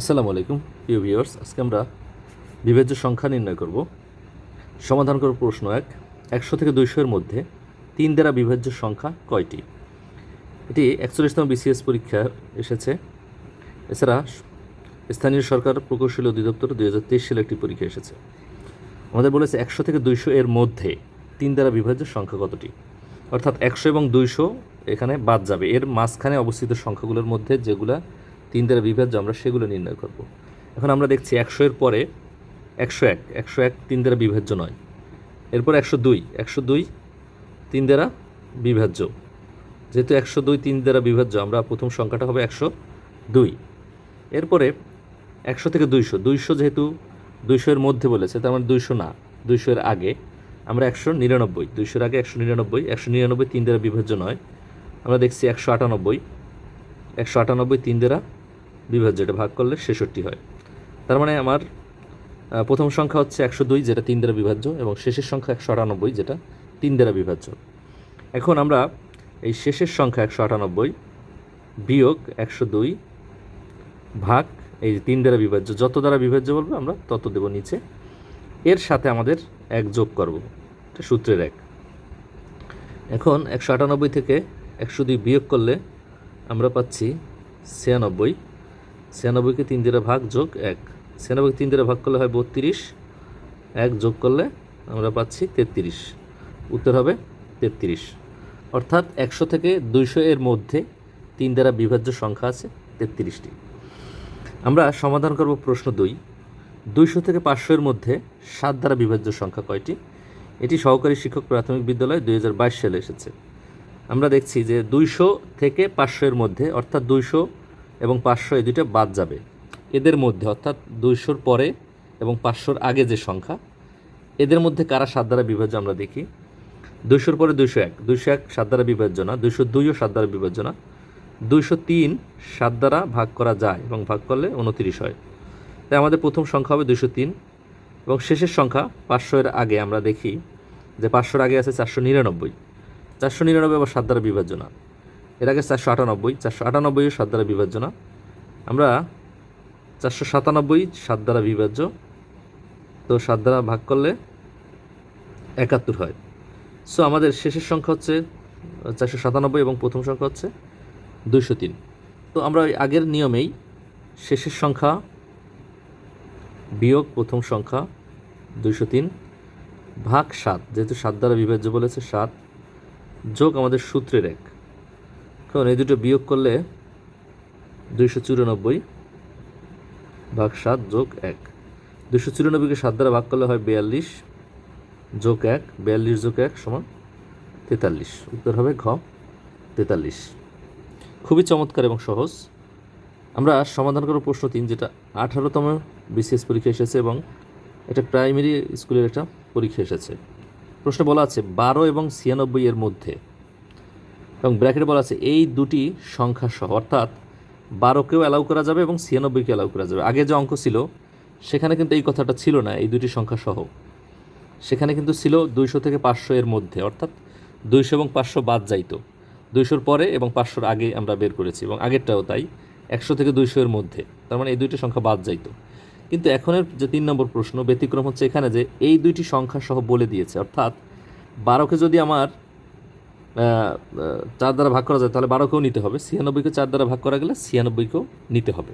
আসসালামু আলাইকুম, প্রিয় ভিউয়ার্স। আজকে আমরা বিভাজ্য সংখ্যা নির্ণয় করব। সমাধান করব প্রশ্ন এক। একশো থেকে দুইশো এর মধ্যে তিন দ্বারা বিভাজ্য সংখ্যা কয়টি? এটি একচল্লিশতম বিসিএস পরীক্ষা এসেছে। এছাড়া স্থানীয় সরকার প্রকৌশলী অধিদপ্তর দুই হাজার তেইশ সালে একটি পরীক্ষা এসেছে। আমাদের বলেছে একশো থেকে দুইশো এর মধ্যে তিন দ্বারা বিভাজ্য সংখ্যা কতটি? অর্থাৎ একশো এবং দুইশো এখানে বাদ যাবে। এর মাঝখানে অবস্থিত সংখ্যাগুলোর মধ্যে যেগুলা তিন দ্বারা বিভাজ্য, আমরা সেগুলো নির্ণয় করব। এখন আমরা দেখছি একশো এর পরে একশো এক একশো এক তিন দ্বারা বিভাজ্য নয়। এরপর একশো দুই একশো দুই তিন দ্বারা বিভাজ্য। যেহেতু একশো দুই তিন দ্বারা বিভাজ্য, আমরা প্রথম সংখ্যাটা হবে একশো দুই। এরপরে একশো থেকে দুইশো দুইশো যেহেতু দুইশো এর মধ্যে বলেছে, তার মানে দুইশো না, দুইশো এর আগে। আমরা একশো নিরানব্বই দুইশোর আগে একশো নিরানব্বই একশো নিরানব্বই তিন দ্বারা বিভাজ্য নয়। আমরা দেখছি একশো আটানব্বই একশো আটানব্বই তিন দ্বারা বিভাজ্য এটা ভাগ করলে ছেষট্টি হয়। তার মানে আমার প্রথম সংখ্যা হচ্ছে একশো দুই, যেটা তিন দ্বারা বিভাজ্য, এবং শেষের সংখ্যা একশো আটানব্বই, যেটা তিন দ্বারা বিভাজ্য। এখন আমরা এই শেষের সংখ্যা একশো আটানব্বই বিয়োগ একশো দুই ভাগ এই তিন দ্বারা বিভাজ্য, যত দ্বারা বিভাজ্য বলব আমরা, তত দেব নিচে। এর সাথে আমাদের এক যোগ করব, এটা সূত্রের এক। এখন একশো আটানব্বই থেকে একশো দুই বিয়োগ করলে আমরা পাচ্ছি ছিয়ানব্বই। ছিয়ানব্বইকে তিন দ্বারা ভাগ যোগ এক। ছিয়ানব্বইকে তিন দ্বারা ভাগ করলে হয় বত্রিশ। এক যোগ করলে আমরা পাচ্ছি তেত্রিশ। উত্তর হবে তেত্রিশ। অর্থাৎ একশো থেকে দুইশো এর মধ্যে তিন দ্বারা বিভাজ্য সংখ্যা আছে তেত্রিশটি। আমরা সমাধান করব প্রশ্ন দুই। দুইশো থেকে পাঁচশো এর মধ্যে সাত দ্বারা বিভাজ্য সংখ্যা কয়টি? এটি সহকারী শিক্ষক প্রাথমিক বিদ্যালয় দুই হাজার বাইশ সালে এসেছে। আমরা দেখছি যে দুইশো থেকে পাঁচশো এর মধ্যে, অর্থাৎ দুইশো এবং পাঁচশো এই দুইটা বাদ যাবে। এদের মধ্যে, অর্থাৎ দুইশোর পরে এবং পাঁচশোর আগে যে সংখ্যা, এদের মধ্যে কারা সাত দ্বারা বিভাজ্য আমরা দেখি। দুইশোর পরে দুইশো এক দুইশো এক সাত দ্বারা বিভাজ্য না, দুইশো দুইও সাত দ্বারা বিভাজ্য না। দুইশো তিন সাত দ্বারা ভাগ করা যায় এবং ভাগ করলে উনতিরিশ হয়। তাই আমাদের প্রথম সংখ্যা হবে দুইশো তিন এবং শেষের সংখ্যা পাঁচশো এর আগে আমরা দেখি যে পাঁচশোর আগে আছে চারশো নিরানব্বই। চারশো নিরানব্বই আবার সাত দ্বারা বিভাজ্য না। এর আগে চারশো আটানব্বই চারশো আটানব্বই সাত দ্বারা বিভাজ্য না। আমরা চারশো সাতানব্বই সাত দ্বারা বিভাজ্য, তো সাত দ্বারা ভাগ করলে একাত্তর হয়। সো আমাদের শেষের সংখ্যা হচ্ছে চারশো সাতানব্বই এবং প্রথম সংখ্যা হচ্ছে দুইশো তিন। তো আমরা ওই আগের নিয়মেই শেষের সংখ্যা বিয়োগ প্রথম সংখ্যা দুইশো তিন ভাগ সাত, যেহেতু সাত দ্বারা বিভাজ্য বলেছে, সাত যোগ আমাদের সূত্রের এক। কারণ এই দুটো বিয়োগ করলে দুইশো চুরানব্বই ভাগ সাত যোগ এক। দুশো চুরানব্বইকে সাত দ্বারা ভাগ করলে হয় বিয়াল্লিশ যোগ এক, বিয়াল্লিশ যোগ এক সমান তেতাল্লিশ। উত্তর হবে ঘ, তেতাল্লিশ। খুবই চমৎকার এবং সহজ। আমরা সমাধান করব প্রশ্ন তিন, যেটা আঠারোতম বিসিএস পরীক্ষা এসেছে এবং এটা প্রাইমারি স্কুলের একটা পরীক্ষা এসেছে। প্রশ্ন বলা আছে, বারো এবং ছিয়ানব্বই এর মধ্যে এবং ব্র্যাকেটে বলা আছে, এই দুটি সংখ্যা সহ, অর্থাৎ বারোকেও অ্যালাউ করা যাবে এবং ছিয়ানব্বইকে অ্যালাউ করা যাবে। আগে যে অঙ্ক ছিল, সেখানে কিন্তু এই কথাটা ছিল না, এই দুটি সংখ্যা সহ। সেখানে কিন্তু ছিল দুইশো থেকে পাঁচশো এর মধ্যে, অর্থাৎ দুইশো এবং পাঁচশো বাদ যাইতো। দুইশোর পরে এবং পাঁচশোর আগে আমরা বের করেছি এবং আগেরটাও তাই, একশো থেকে দুইশো এর মধ্যে, তার মানে এই দুইটি সংখ্যা বাদ যাইতো। কিন্তু এখনের যে তিন নম্বর প্রশ্ন ব্যতিক্রম হচ্ছে এখানে যে, এই দুইটি সংখ্যা সহ বলে দিয়েছে, অর্থাৎ বারোকে যদি আমার চার দ্বারা ভাগ করা যায়, তাহলে বারোকেও নিতে হবে। ছিয়ানব্বইকে চার দ্বারা ভাগ করা গেলে ছিয়ানব্বইকেও নিতে হবে।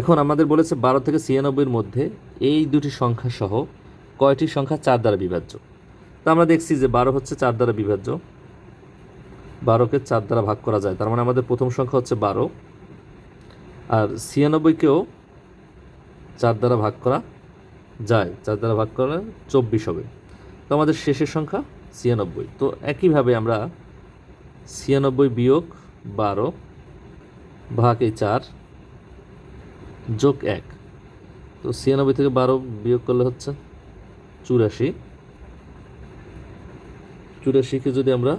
এখন আমাদের বলেছে বারো থেকে ছিয়ানব্বইয়ের মধ্যে এই দুটি সংখ্যা সহ কয়টি সংখ্যা চার দ্বারা বিভাজ্য? তা আমরা দেখছি যে বারো হচ্ছে চার দ্বারা বিভাজ্য। বারোকে চার দ্বারা ভাগ করা যায়, তার মানে আমাদের প্রথম সংখ্যা হচ্ছে বারো। আর ছিয়ানব্বইকেও চার দ্বারা ভাগ করা যায়, চার দ্বারা ভাগ করা চব্বিশ হবে। তো আমাদের শেষের সংখ্যা ছিয়ানব্বই। তো একইভাবে আমরা ছিয়ানব্বই বিয়োগ বারো ভাগ এই চার যোগ এক। তো ছিয়ানব্বই থেকে বারো বিয়োগ করলে হচ্ছে চুরাশি। চুরাশিকে যদি আমরা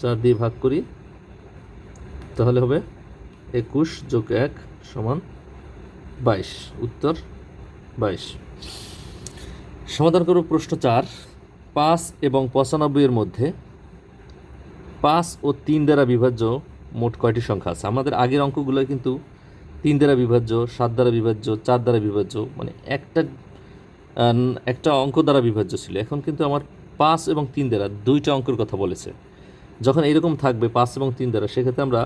চার দিয়ে ভাগ করি, তাহলে হবে একুশ যোগ এক সমান বাইশ, উত্তর বাইশ। সমাধান করব প্রশ্ন চার। পাঁচ এবং পঁচানব্বইয়ের মধ্যে পাঁচ ও তিন দ্বারা বিভাজ্য মোট কয়টি সংখ্যা আছে? আমাদের আগের অঙ্কগুলো কিন্তু তিন দ্বারা বিভাজ্য, সাত দ্বারা বিভাজ্য, চার দ্বারা বিভাজ্য মানে একটা একটা অঙ্ক দ্বারা বিভাজ্য ছিল। এখন কিন্তু আমার পাঁচ এবং তিন দ্বারা দুইটা অঙ্কের কথা বলেছে। যখন এইরকম থাকবে পাঁচ এবং তিন দ্বারা, সেক্ষেত্রে আমরা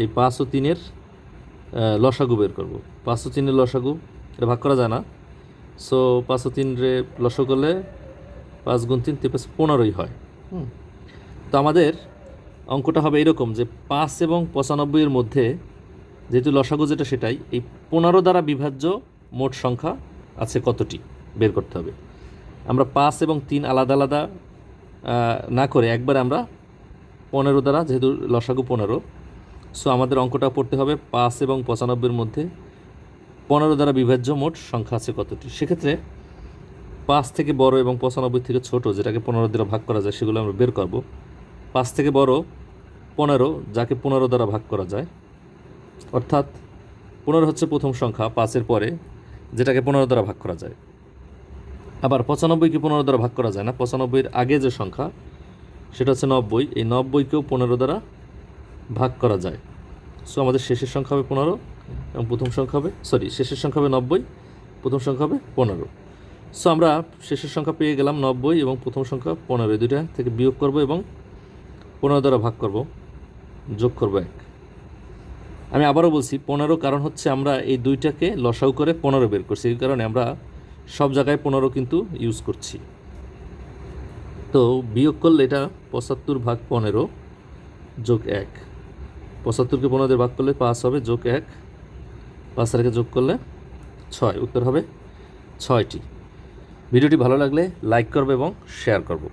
এই পাঁচ ও তিনের লসাগু বের করব। পাঁচ ও তিনের লসাগু, এটা ভাগ করা যায় না। সো পাঁচ ও তিন লসাগু করলে পাঁচ গুণ তিন তিন পাঁচ পনেরোই হয়। তো আমাদের অঙ্কটা হবে এরকম যে পাঁচ এবং পঁচানব্বইয়ের মধ্যে যেহেতু লসাগু যেটা সেটাই, এই পনেরো দ্বারা বিভাজ্য মোট সংখ্যা আছে কতটি? বের করতে হবে। আমরা পাঁচ এবং তিন আলাদা আলাদা না করে একবারে আমরা পনেরো দ্বারা, যেহেতু লসাগু পনেরো, সো আমাদের অঙ্কটা পড়তে হবে পাঁচ এবং পঁচানব্বইয়ের মধ্যে পনেরো দ্বারা বিভাজ্য মোট সংখ্যা আছে কতটি? সেক্ষেত্রে পাঁচ থেকে বড় এবং পঁচানব্বই থেকে ছোট যেটাকে পনেরো দ্বারা ভাগ করা যায়, সেগুলো আমরা বের করব। পাঁচ থেকে বড় পনেরো, যাকে পনেরো দ্বারা ভাগ করা যায়। অর্থাৎ পনেরো হচ্ছে প্রথম সংখ্যা, পাঁচের পরে যেটাকে পনেরো দ্বারা ভাগ করা যায়। আবার পঁচানব্বইকে পনেরো দ্বারা ভাগ করা যায় না, পঁচানব্বইয়ের আগে যে সংখ্যা, সেটা হচ্ছে নব্বই। এই নব্বইকেও পনেরো দ্বারা ভাগ করা যায়। সো আমাদের শেষের সংখ্যা হবে পনেরো এবং প্রথম সংখ্যা হবে সরি শেষের সংখ্যা হবে নব্বই, প্রথম সংখ্যা হবে পনেরো। সো আমরা শেষের সংখ্যা পেয়ে গেলাম নব্বই এবং প্রথম সংখ্যা পনেরো দুইটা থেকে বিয়োগ করব এবং পনেরো দ্বারা ভাগ করব, যোগ করব এক। আমি আবারও বলছি, পনেরো কারণ হচ্ছে আমরা এই দুইটাকে লসাউ করে পনেরো বের করছি, এই কারণে আমরা সব জায়গায় পনেরো কিন্তু ইউজ করছি। তো বিয়োগ করলে এটা পঁচাত্তর ভাগ পনেরো যোগ এক। পঁচাত্তরকে পনেরো ভাগ করলে পাঁচ হবে, যোগ এক। পাঁচ রেখে যোগ করলে ছয়, উত্তর হবে ছয়টি। ভিডিওটি ভালো লাগলে লাইক করবে এবং শেয়ার করব।